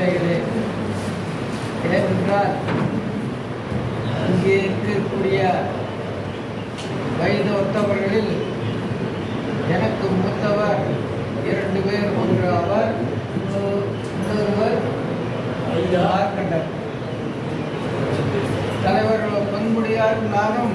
இருக்கிறேன் ஏனென்றால் இங்கே இருக்கக்கூடிய வயது ஒத்தவர்களில் எனக்கு மூத்தவர் இரண்டு பேர் ஒன்று அவர் இன்னொருவர் மார்க்கண்டர் தலைவர்கள் பண்புடையாரும் நானும்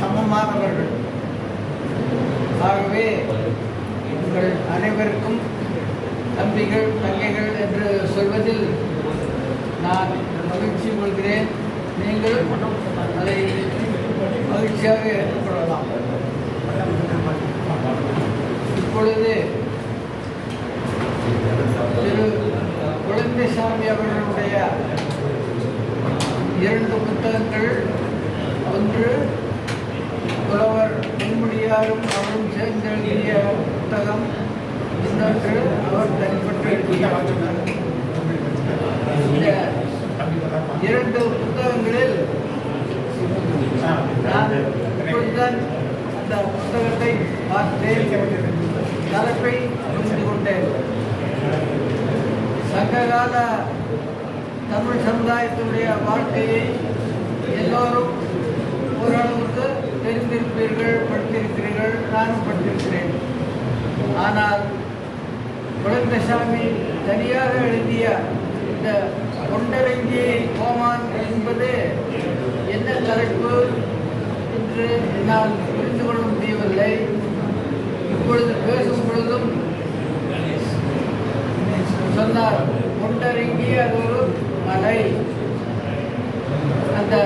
சமமானவர்கள். ஆகவே உங்கள் அனைவருக்கும் தம்பிகள் தங்கைகள் என்று சொல்வதில் நான் மகிழ்ச்சி கொள்கிறேன். நீங்கள் அதை மகிழ்ச்சியாக ஏற்றுக்கொள்ளலாம் இப்பொழுது திரு குழந்தைசாமி அவர்களுடைய இரண்டு புத்தகங்கள் ஒன்று புலவர் பொன்முடியாரும் அவரும் சேர்ந்து எழுதிய புத்தகம் இன்னொன்று அவர் தனிப்பட்டு எழுதிய இந்த இரண்டு புத்தகங்களில் நான் இப்பொழுதுதான் அந்த புத்தகத்தை பார்த்தேன் தலைப்பை புரிந்து கொண்டேன். சங்ககால தமிழ் சமுதாயத்தினுடைய வாழ்க்கையை எல்லோரும் ஓரளவுக்கு தெரிந்திருப்பீர்கள் படித்திருக்கிறீர்கள் நானும் படித்திருக்கிறேன். ஆனால் குழந்தசாமி தனியாக எழுதிய இந்த கொண்டரங்கியை கோமான் என்பது என்ன தலைப்பு? என்று என்னால் புரிந்து கொள்ள முடியவில்லை. இப்பொழுது பேசும் பொழுதும் சொன்னார் கொண்டரங்கி அது ஒரு மலை. அந்த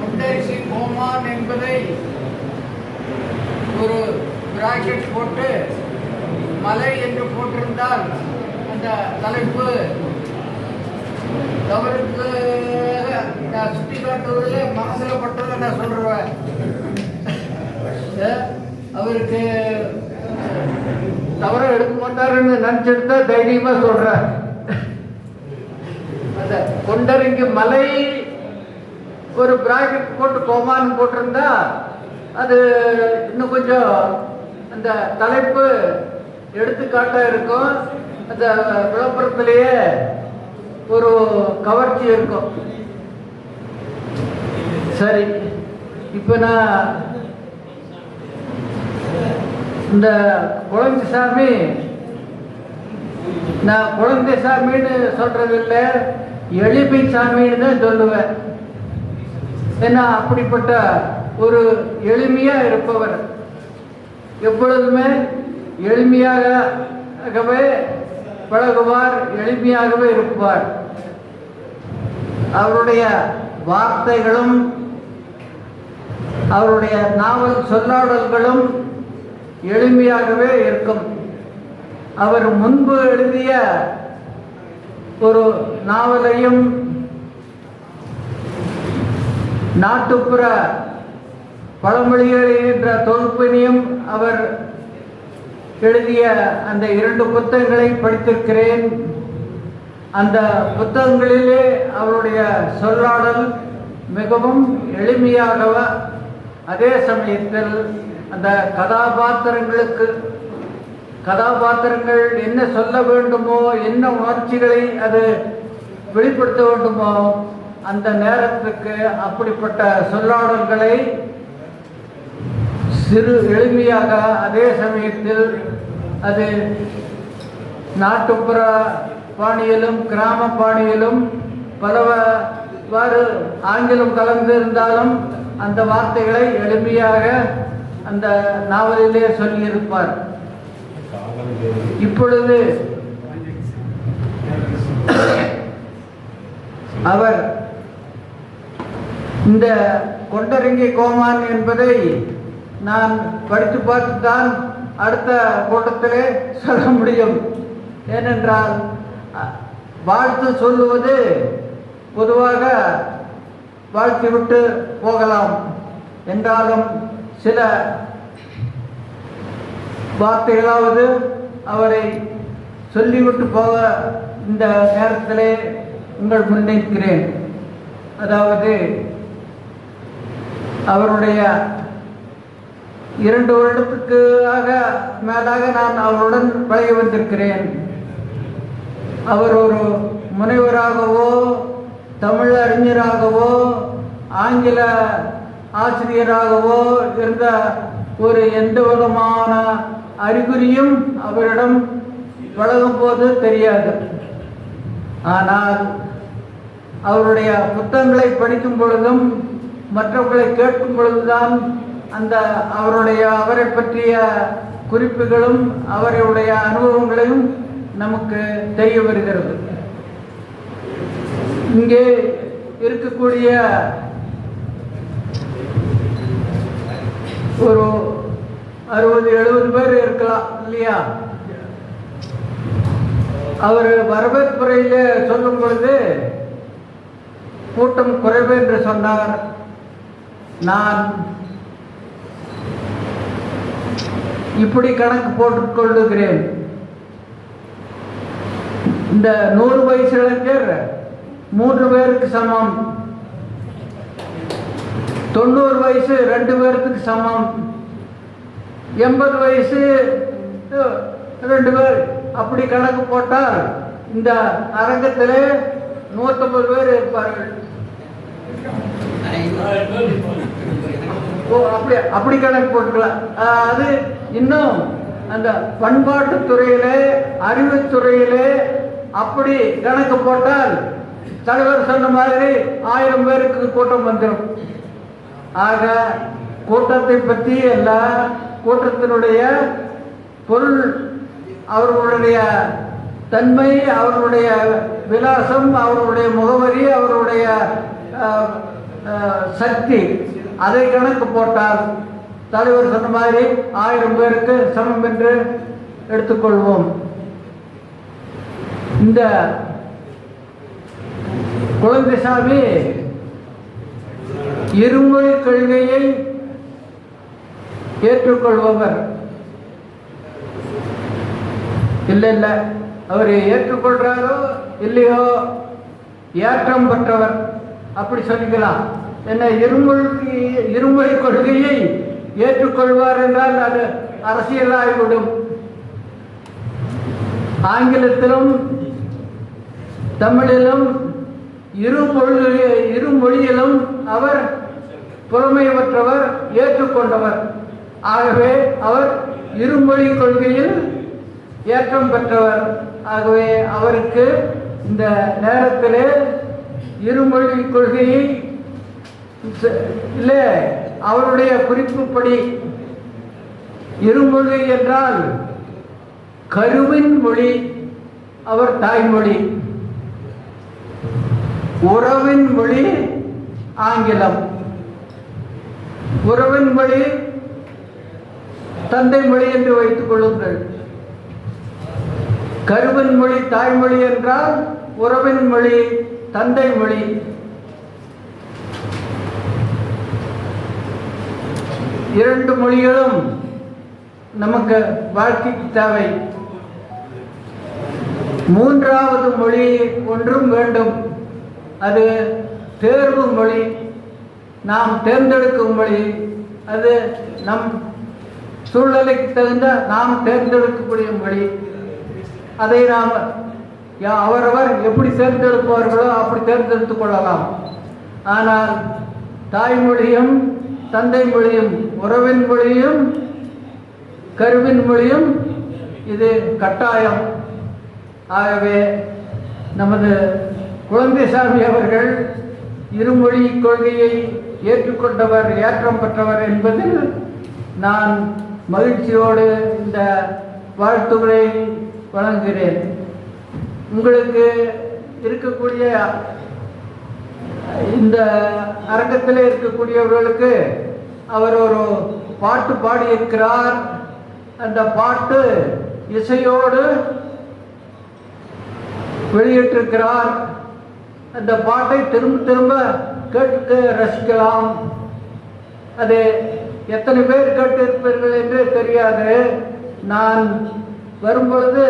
முண்டரிசி கோமான் என்பதை ஒரு பிராக்கெட் போட்டு மலை என்று போட்டிருந்தால் அந்த தலைப்பு அவருக்கு நான் சுட்டி காட்டுவதில் மனசில் பட்டதை நான் சொல்கிறேன் அவருக்கு தவற எடுக்க மாட்டாருன்னு நினச்சிட்டு தான் தைரியமாக சொல்றேன். அந்த கொண்டரங்கி மலை ஒரு பிராக்கெட் போட்டு கோமான்னு போட்டிருந்தா அது இன்னும் கொஞ்சம் அந்த தலைப்பு எடுத்துக்காட்டாக இருக்கும். அந்த விளம்பரத்திலேயே ஒரு கவர்ச்சி இருக்கும். சரி இப்போ நான் இந்த குழந்தை சாமி நான் குழந்தைசாமின்னு சொல்றது இல்லை எளிமை சாமின்னு தான் சொல்லுவேன். ஏன்னா அப்படிப்பட்ட ஒரு எளிமையா இருப்பவர். எப்பொழுதுமே எளிமையாகவே பழகுவார் எளிமையாகவே இருப்பார். அவருடைய வார்த்தைகளும் அவருடைய நாவல் சொல்லாடல்களும் எளிமையாகவே இருக்கும். அவர் முன்பு எழுதிய ஒரு நாவலையும் நாட்டுப்புற பழமொழிகள் என்ற தொகுப்பினையும் அவர் எழுதிய அந்த இரண்டு புத்தகங்களை படித்திருக்கிறேன். அந்த புத்தகங்களிலே அவருடைய சொல்லாடல் மிகவும் எளிமையாகவ அதே சமயத்தில் அந்த கதாபாத்திரங்களுக்கு கதாபாத்திரங்கள் என்ன சொல்ல வேண்டுமோ என்ன உணர்ச்சிகளை அது வெளிப்படுத்த வேண்டுமோ அந்த நேரத்துக்கு அப்படிப்பட்ட சொல்லாடல்களை சிறு எளிமையாக அதே சமயத்தில் அது நாட்டுப்புற பாணியிலும் கிராம பாணியிலும் பலவாறு ஆங்கிலம் கலந்து இருந்தாலும் அந்த வார்த்தைகளை எளிமையாக அந்த நாவலிலே சொல்லியிருப்பார். இப்பொழுது அவர் இந்த கொண்டரங்கி கோமான் என்பதை நான் படித்து பார்த்து தான் அடுத்த கூட்டத்திலே சொல்ல முடியும். ஏனென்றால் வாழ்த்து சொல்லுவது பொதுவாக வாழ்த்தி விட்டு போகலாம். என்றாலும் சில வார்த்தைகளாவது அவரை சொல்லிவிட்டு போக இந்த நேரத்திலே உங்கள் முன்னிற்கிறேன். அதாவது அவருடைய இரண்டு வருடத்துக்காக மேலாக நான் அவருடன் பழகி வந்திருக்கிறேன். அவர் ஒரு முனைவராகவோ தமிழ் அறிஞராகவோ ஆங்கில ஆசிரியராகவோ இருந்த ஒரு எந்த விதமான அறிகுறியும் அவரிடம் வழங்கும் போது தெரியாது. ஆனால் அவருடைய புத்தகங்களை படிக்கும் பொழுதும் மற்றவர்களை கேட்கும் பொழுதுதான் அந்த அவருடைய அவரை பற்றிய குறிப்புகளும் அவருடைய அனுபவங்களையும் நமக்கு தெரிய வருகிறது. இங்கே இருக்கக்கூடிய ஒரு அறுபது எழுபது பேர் இருக்கலாம் இல்லையா? அவர் வரவேற்புறையில் சொல்லும் பொழுது கூட்டம் குறைவு என்று சொன்னார். நான் இப்படி கணக்கு போட்டுக் கொள்ளுகிறேன். இந்த நூறு வயசு இளைஞர் மூன்று பேருக்கு சமம். தொண்ணூறு வயசு ரெண்டு பேருக்கு சமம். எண்பது வயசு ரெண்டு பேர். அப்படி கணக்கு போட்டால் இந்த அரங்கத்தில் நூற்றம்பது பேர் இருப்பார்கள். ஓ அப்படி அப்படி கணக்கு போட்டுக்கலாம். அது இன்னும் அந்த பண்பாட்டு துறையிலே அறிவுத்துறையிலே அப்படி கணக்கு போட்டால் தலைவர் சொன்ன மாதிரி ஆயிரம் பேருக்கு கூட்டம் வந்துடும். ஆக கூட்டத்தை பற்றி எல்லா கூட்டத்தினுடைய பொருள் அவர்களுடைய தன்மை அவர்களுடைய விலாசம் அவர்களுடைய முகவரி அவர்களுடைய சக்தி அதை கணக்கு போட்டால் தலைவர் சொன்ன மாதிரி ஆயிரம் பேருக்கு சமம் என்று எடுத்துக்கொள்வோம். இந்த குழந்தைசாமி இருமொழி கொள்கையை ஏற்றுக்கொள்பவர். இல்லை இல்லை. அவர் ஏற்றுக்கொள்றாரோ இல்லையோ ஏற்றம் பெற்றவர். அப்படி சொல்லிக்கலாம். என்ன இருமொழி இருமொழி கொள்கையை ஏற்றுக்கொள்வார் என்றால் அது அரசியலாகிவிடும். ஆங்கிலத்திலும் தமிழிலும் இருமொழி இருமொழியிலும் அவர் புலமையற்றவர் ஏற்றுக்கொண்டவர். ஆகவே அவர் இருமொழி கொள்கையில் ஏற்றம் பெற்றவர். ஆகவே அவருக்கு இந்த நேரத்திலே இருமொழி கொள்கையை இல்லை அவருடைய குறிப்புப்படி இருமொழி என்றால் கருவின் மொழி அவர் தாய்மொழி. உறவின் மொழி ஆங்கிலம். உறவின் மொழி தந்தை மொழி என்று வைத்துக் கொள்ளுங்கள். கருவின் மொழி தாய்மொழி என்றால் உறவின் மொழி தந்தை மொழி. இரண்டு மொழிகளும் நமக்கு வாழ்க்கைக்கு தேவை. மூன்றாவது மொழி ஒன்றும் வேண்டும். அது தேர்வு மொழி நாம் தேர்ந்தெடுக்கும் மொழி அது நம் சூழ்நிலைக்கு தகுந்த நாம் தேர்ந்தெடுக்கக்கூடிய மொழி. அதை நாம் யா- அவரவர் எப்படி தேர்ந்தெடுப்பார்களோ அப்படி தேர்ந்தெடுத்துக் கொள்ளலாம். ஆனால் தாய்மொழியும் தந்தை மொழியும் உறவின் மொழியும் கருவின் மொழியும் இது கட்டாயம். ஆகவே நமது குழந்தைசாமி அவர்கள் இருமொழி கொள்கையை ஏற்றுக்கொண்டவர் ஏற்றம் பெற்றவர் என்பதில் நான் மகிழ்ச்சியோடு இந்த வாழ்த்துக்களை வழங்குகிறேன். உங்களுக்கு இருக்கக்கூடிய இந்த அரங்கத்தில் இருக்கக்கூடியவர்களுக்கு அவர் ஒரு பாட்டு பாடியிருக்கிறார். அந்த பாட்டு இசையோடு வெளியிட்டிருக்கிறார். அந்த பாட்டை திரும்ப திரும்ப கேட்டு ரசிக்கலாம். அது எத்தனை பேர் கேட்டிருப்பீர்கள் என்று தெரியாது. நான் வரும்பொழுது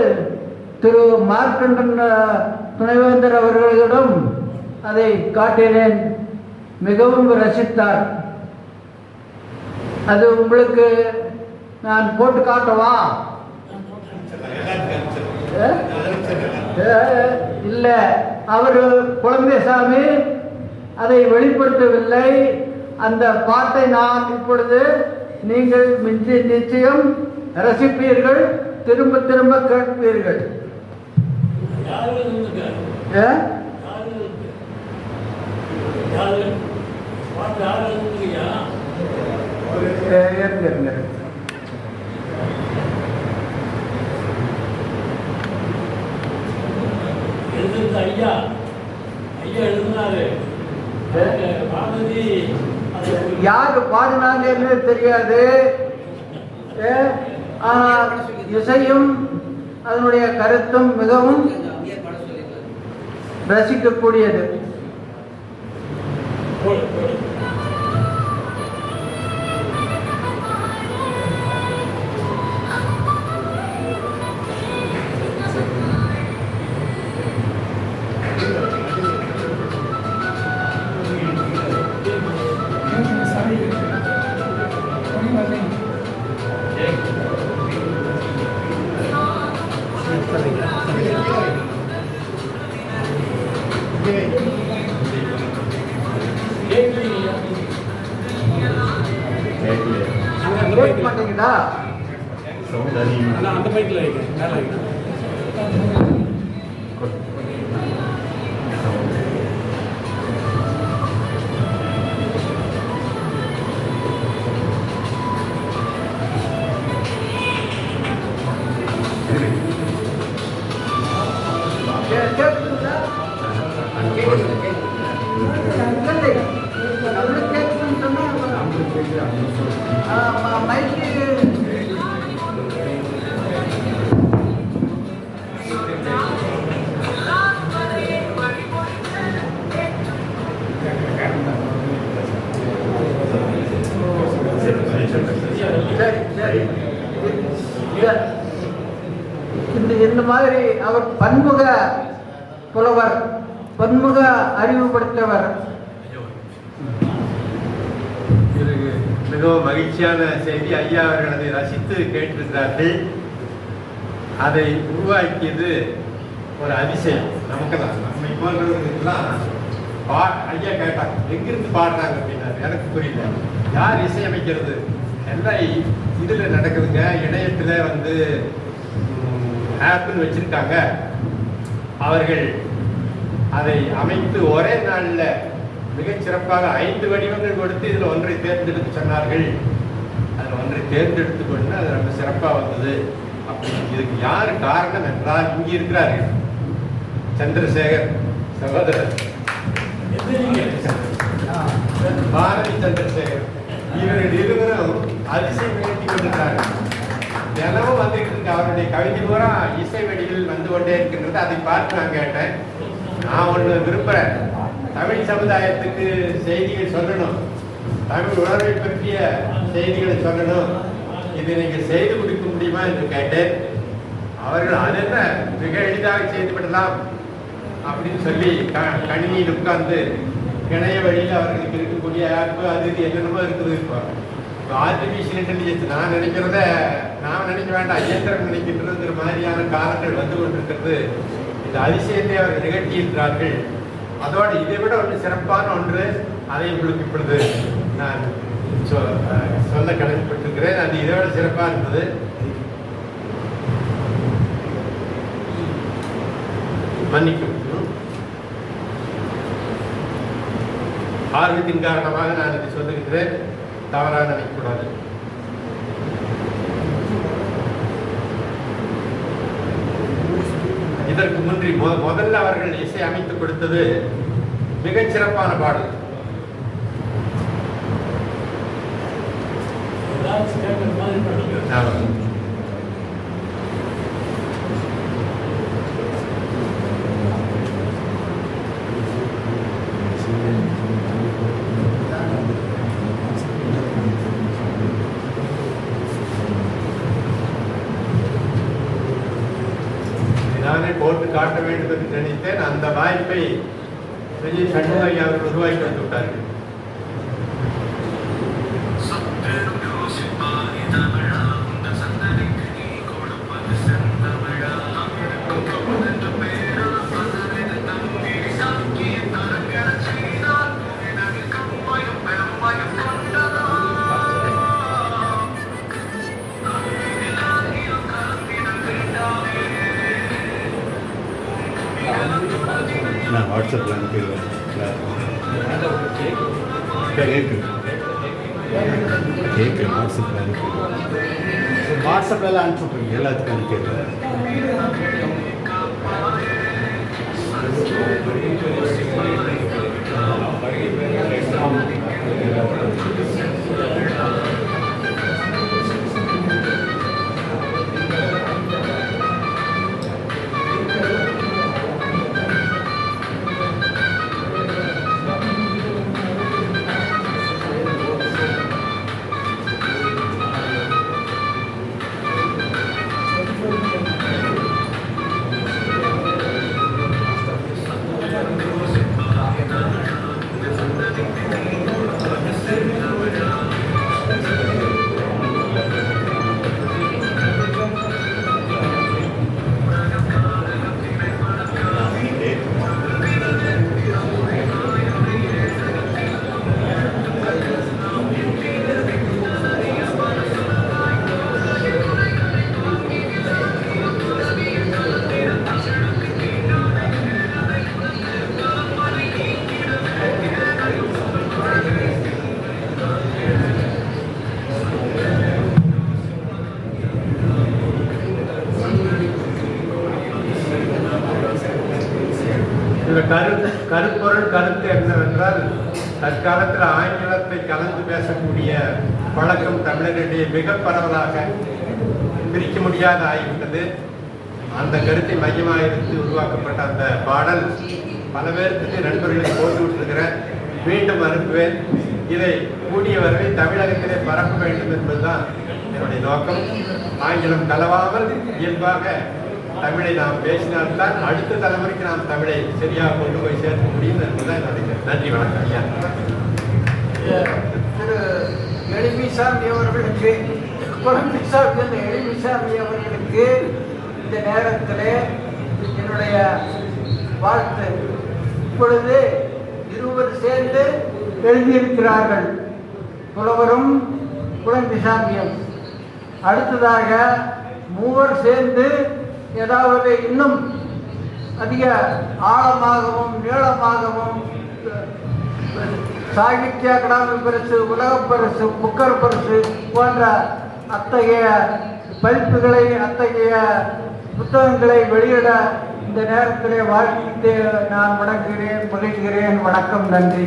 திரு மார்க்கண்டன் துணைவேந்தர் அவர்களிடம் அதை காட்டினேன். மிகவும் ரசித்தார். அது உங்களுக்கு நான் போட்டு காட்டவா? இல்லை. அவர் குழந்தைசாமி அதை வெளிப்படுத்தவில்லை அந்த பாட்டை நான் இப்பொழுது நீங்கள் மிஞ்சி நிச்சயம் ரசிப்பீர்கள் திரும்ப திரும்ப கேட்பீர்கள் யாரு இருந்துங்க ஏ? யாரு இருக்கு யாரு பாட்டு யாரு இருந்துங்கய்யா ஏ, இருங்க, எழுதுறது ஐயா. ஐயா எழுதினாரு? பாரதி யாரு பாடினாங்கன்னு தெரியாது. இசையும் அதனுடைய கருத்தும் மிகவும் ரசிக்கக்கூடியது. அந்த மைக்ல மேலே மேல புலவர் பன்முக அறிவு படைத்தவர் இது மிகவும் மகிழ்ச்சியான செய்தி ஐயா அவர்கள் அதை ரசித்து கேட்டிருக்கிறார்கள். அதை உருவாக்கியது ஒரு அதிசயம். நமக்கு தான் நம்ம போன்றவர்களுக்கெல்லாம் பா ஐயா கேட்டாங்க எங்கிருந்து பாடுறாங்க? அப்படின்னாரு. எனக்கு புரியல. யார் இசையமைக்கிறது? எல்லாம் இதில் நடக்குதுங்க. இணையத்தில் வந்து ஆப்புன்னு வச்சுருக்காங்க. அவர்கள் அதை அமைத்து ஒரே நாள்ல மிகச் சிறப்பாக ஐந்து வடிவங்கள் கொடுத்து இதுல ஒன்றை தேர்ந்தெடுத்து சொன்னார்கள். அதுல ஒன்றை தேர்ந்தெடுத்து கொண்டு அது ரொம்ப சிறப்பா வந்தது. அப்படி இதுக்கு யார் காரணம் என்றால் இங்கே இருக்கிறார்கள். சந்திரசேகர் சகோதரர். பாரதி சந்திரசேகர். இவர்கள் இருவரும் அதிசயம் நிகழ்த்தி கொண்டிருக்கிறார்கள் தினமும் வந்துட்டு இருக்கு அவருடைய கவிதை பூரா இசை வடிவில் வந்து கொண்டே இருக்கின்றது. அதை பார்த்து நான் கேட்டேன். நான் ஒன்று விரும்புகிறேன் தமிழ் சமுதாயத்துக்கு செய்திகள் சொல்லணும். தமிழ் உணர்வை பற்றிய செய்திகளை சொல்லணும். இதை நீங்கள் செய்து கொடுக்க முடியுமா என்று கேட்டேன். அவர்கள் அது என்ன? மிக எளிதாக செய்து விடலாம் அப்படின்னு சொல்லி க- கணினியில் உட்கார்ந்து இணைய வழியில் அவர்களுக்கு இருக்கக்கூடிய ஆப்பு அது இது என்னென்னமோ இருக்குது. இப்போ ஆர்டிபிஷியல் இன்டெலிஜென்ஸ் நான் நினைக்கிறத நான் நினைக்க வேண்டாம். இயந்திரம் நினைக்கின்றதுங்கிற மாதிரியான காலங்கள் வந்து கொண்டிருக்கிறது. இந்த அதிசயத்தை அவர் நிகழ்த்தியிருக்கிறார்கள் அதோடு இதை விட ஒன்று சிறப்பான ஒன்று அதை உங்களுக்கு இப்பொழுது நான் சொ- சொல்ல கடமைப்பட்டிருக்கிறேன் அது இதை விட சிறப்பாக இருந்தது. மன்னிக்கும். ஆர்வத்தின் காரணமாக நான் இதை சொல்லுகின்றேன். தவறாக நினைக்கக்கூடாது இதற்கு முன்றி முதல்ல அவர்கள் இசை அமைத்து கொடுத்தது மிகச் சிறப்பான பாடல். ஏதாச்சும் கேட்கற போட்டு காட்ட வேண்டும் என்று நினைத்தேன். அந்த வாய்ப்பை விஜய் சண்முகையா அவர்கள் உருவாக்கி வந்து விட்டார்கள் வாட்ஸ்அப்பில் அனுப்பிடுவேன். கேக்கு. கேக்கு வாட்ஸ்அப்பில் அனுப்பிடுவேன். வாட்ஸ்அப்பில் அனுப்பி விட்ருங்க எல்லாத்துக்கும் அனுப்பிடுவேன். இந்த தற்காலத்தில் ஆங்கிலத்தை கலந்து பேசக்கூடிய பழக்கம் தமிழரிடையே மிக பரவலாக பிரிக்க முடியாத ஆகிவிட்டது. அந்த கருத்தை மையமாக இருந்து உருவாக்கப்பட்ட அந்த பாடல் பல பேருக்கு நண்பர்களை போட்டு விட்டுருக்கிறேன் மீண்டும் அனுப்புவேன். இதை கூடிய வரை தமிழகத்திலே பரப்ப வேண்டும் என்பதுதான் என்னுடைய நோக்கம். ஆங்கிலம் கலவாமல் இயல்பாக தமிழை நாம் பேசினால்தான் அடுத்த தலைமுறைக்கு நாம் தமிழை சரியாக கொண்டு போய் சேர்க்க முடியும் என்பதுதான் என்னுடைய நன்றி வணக்கம் ஐயா. திரு எளிமிசாமி அவர்களுக்கு குழந்தைசாமி என்ற எளிமிசாமி அவர்களுக்கு இந்த நேரத்தில் என்னுடைய வாழ்த்து. இப்பொழுது இருவர் சேர்ந்து எழுதியிருக்கிறார்கள். புலவரும் குழந்தைசாமியும் அடுத்ததாக மூவர் சேர்ந்து ஏதாவது இன்னும் அதிக ஆழமாகவும் நீளமாகவும் சாகித்ய அகாடமி பரிசு உலக பரிசு புக்கர் பரிசு போன்ற அத்தகைய பதிப்புகளை அத்தகைய புத்தகங்களை வெளியிட இந்த நேரத்திலே வாழ்த்து நான் வணங்குகிறேன் மகிழ்கிறேன். வணக்கம் நன்றி.